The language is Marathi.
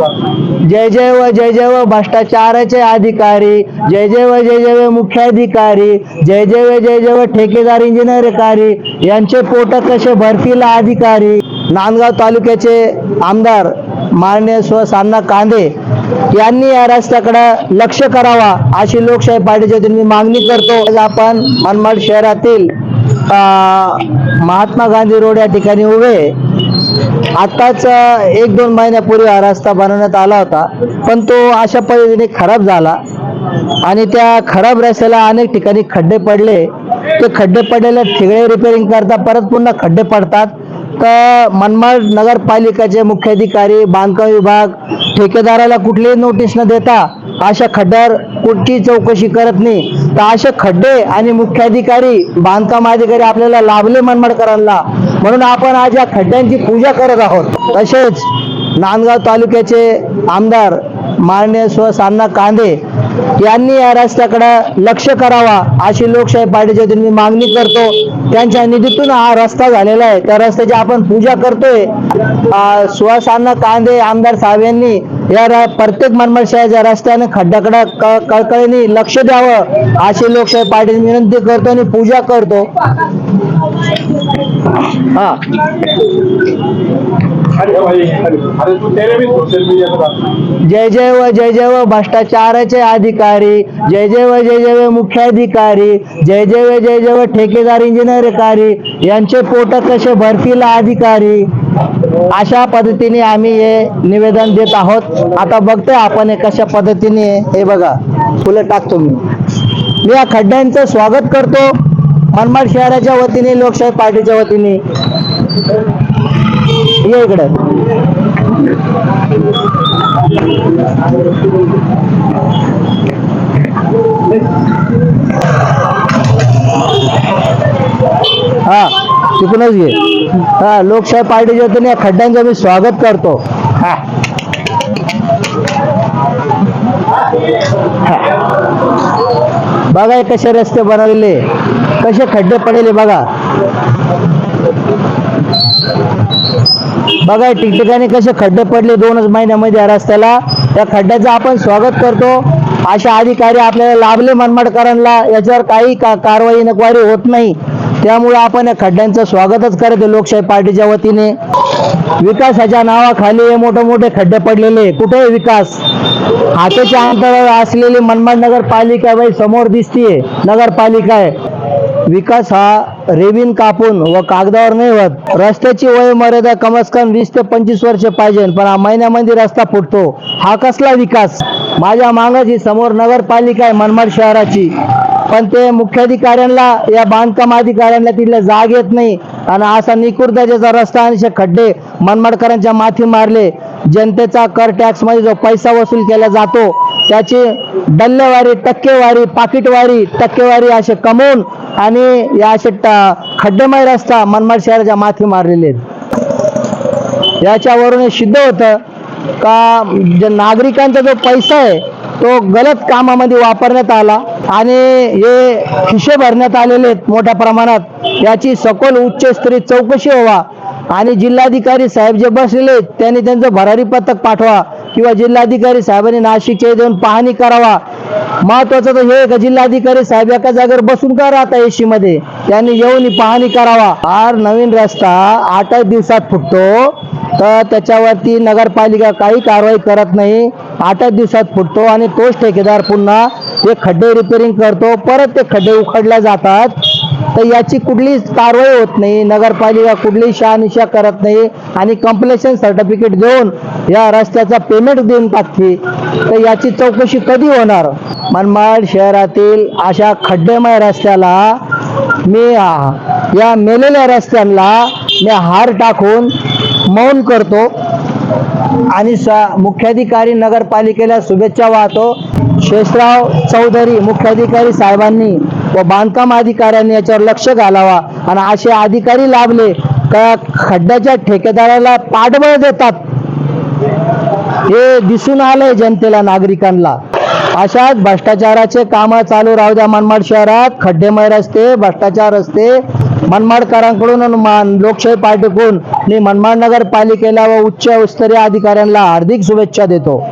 जय जय व जय जय व भ्रष्टाचाराचे अधिकारी जय जय व जय जय व मुख्याधिकारी जय जय व जय जय व ठेकेदार इंजिनियरकारी यांचे पोट कसे भरतील अधिकारी? नांदगाव तालुक्याचे आमदार माननीय स्वसान्ना कांदे यांनी या रस्त्याकडे लक्ष करावा अशी लोकशाही पार्टीच्या वतीने मी मागणी करतो. आज आपण मनमाड शहरातील अं, महात्मा गांधी रोड या ठिकाणी उभे आताच एक दोन महिन्यापूर्वी हा रस्ता बनवण्यात आला होता पण तो अशा पद्धतीने खराब झाला आणि त्या खराब रस्त्याला अनेक ठिकाणी खड्डे पडले. ते खड्डे पडलेल्या ठिगळे रिपेअरिंग करता परत पुन्हा खड्डे पडतात. तर मनमाड नगरपालिकेचे मुख्याधिकारी बांधकाम विभाग ठेकेदाराला कुठलीही नोटीस न देता अशा खड्ड्यावर कुठची चौकशी करत नाही. तर असे खड्डे आणि मुख्याधिकारी बांधकाम अधिकारी आपल्याला लाभले मनमाडकरांना. म्हणून आपण आज या खड्ड्यांची पूजा करत आहोत. तसेच नांदगाव तालुक्याचे आमदार माननीय स्व सान्ना कांदे यांनी या रस्त्याकडे लक्ष करावा अशी लोकशाही पार्टीच्या वतीने मी मागणी करतो. त्यांच्या निधीतून हा रस्ता झालेला आहे. त्या रस्त्याची आपण पूजा करतोय. अं, कांदे आमदार साहेब यांनी या र- प्रत्येक मनमाड रस्त्याने खड्ड्याकडे कळकळीने लक्ष द्यावं अशी लोकशाही पार्टीने विनंती करतो आणि पूजा करतो. हा. जय जय व जय जय व भ्रष्टाचाराचे अधिकारी जय जय व जय जय व मुख्याधिकारी जय जय व जय जय व ठेकेदार इंजिनियरकारी यांचे पोट कसे भरतील अधिकारी? अशा पद्धतीने आम्ही हे निवेदन देत आहोत. आता बघतोय आपण हे कशा पद्धतीने हे बघा. फुलं टाकतो मी. मी या खड्ड्यांचं स्वागत करतो. मनमाड शहराच्या वतीने लोकशाही पार्टीच्या वतीने. ये इकडे. हा तिकडूनच घे. हा लोकशाही पार्टीच्या वतीने या खड्ड्यांचं मी स्वागत करतो. हा. हा. बघा कसे रस्ते बनवलेले कसे खड्डे पडलेले बघा. बघा ठिकठिकाणी कसे खड्डे पडले दोनच महिन्यामध्ये या रस्त्याला. त्या खड्ड्याचं आपण स्वागत करतो. अशा अधिकारी आपल्याला लाभले मनमाडकरांना याच्यावर काही का कारवाई नकवारी होत नाही. त्यामुळे आपण या खड्ड्यांचं स्वागतच करतो लोकशाही पार्टीच्या वतीने. विकासाच्या नावाखाली हे मोठे मोठे खड्डे पडलेले. कुठे विकास? हाताच्या अंतरावर असलेली मनमाड नगरपालिका बाई समोर दिसतीये. नगरपालिका आहे. विकास हा रेवीन कापून व कागदावर नाही होत. रस्त्याची वय मर्यादा कम वीस ते पंचवीस वर्ष पाहिजे पण हा महिन्यामध्ये रस्ता फुटतो. हा कसला विकास? माझ्या मागाची समोर नगरपालिका आहे मनमाड शहराची. पण ते मुख्याधिकाऱ्यांना या बांधकाम अधिकाऱ्यांना तिथल्या जाग येत नाही. आणि असा निकुर्दाच्याचा रस्ता आणि खड्डे मनमाडकरांच्या माथी मारले. जनतेचा कर टॅक्समध्ये जो पैसा वसूल केला जातो त्याची डल्लेवारी टक्केवारी पाकिटवारी टक्केवारी असे कमवून आणि या असे खड्डेमय रस्ता मनमाड शहराच्या माथी मारलेले आहेत. याच्यावरून हे सिद्ध होतं का जे नागरिकांचा जो पैसा आहे तो गलत कामामध्ये वापरण्यात आला आणि हे खिशे भरण्यात आलेले आहेत मोठ्या प्रमाणात. याची सखोल उच्चस्तरीय चौकशी व्हावा आणि जिल्हाधिकारी साहेब जे बसलेले आहेत त्यांनी त्यांचं भरारी पथक पाठवा किंवा जिल्हाधिकारी साहेबांनी नाशिकच्या देऊन पाहणी करावा. महत्वाचं तर हे का जिल्हाधिकारी साहेब एका जागेवर बसून का राहता एसी मध्ये? त्यांनी येऊन पाहणी करावा. फार नवीन रस्ता आठ दिवसात फुटतो तर त्याच्यावरती नगरपालिका काही कारवाई करत नाही. आठ दिवसात फुटतो आणि तोच ठेकेदार पुन्हा ते खड्डे रिपेरिंग करतो. परत ते खड्डे उखडल्या जातात. तर याची कुठलीच कारवाई होत नाही. नगरपालिका कुठलीही शहानिशा करत नाही आणि कम्प्लेशन सर्टिफिकेट देऊन या रस्त्याचा पेमेंट देऊन टाकते. तर याची चौकशी कधी होणार? मनमाड शहरातील अशा खड्डेमय रस्त्याला मी या मेलेल्या रस्त्यांना मी हार टाकून मौन करतो आणि स मुख्याधिकारी नगरपालिकेला शुभेच्छा वाहतो. शेषराव चौधरी मुख्याधिकारी साहेबांनी व बांधकाम अधिकाऱ्यांनी याच्यावर लक्ष घालावा. आणि असे अधिकारी लाभले का खड्ड्याच्या ठेकेदाराला पाठबळ देतात. हे दिसून आलंय जनतेला नागरिकांना. अशाच भ्रष्टाचाराचे कामं चालू राहू द्या मनमाड शहरात. खड्डेमय रस्ते भ्रष्टाचार रस्ते मनमाडकरांकडून लोकशाही पार्टीकडून. मी मनमाड नगर पालिकेला व उच्च स्तरीय अधिकाऱ्यांना हार्दिक शुभेच्छा देतो.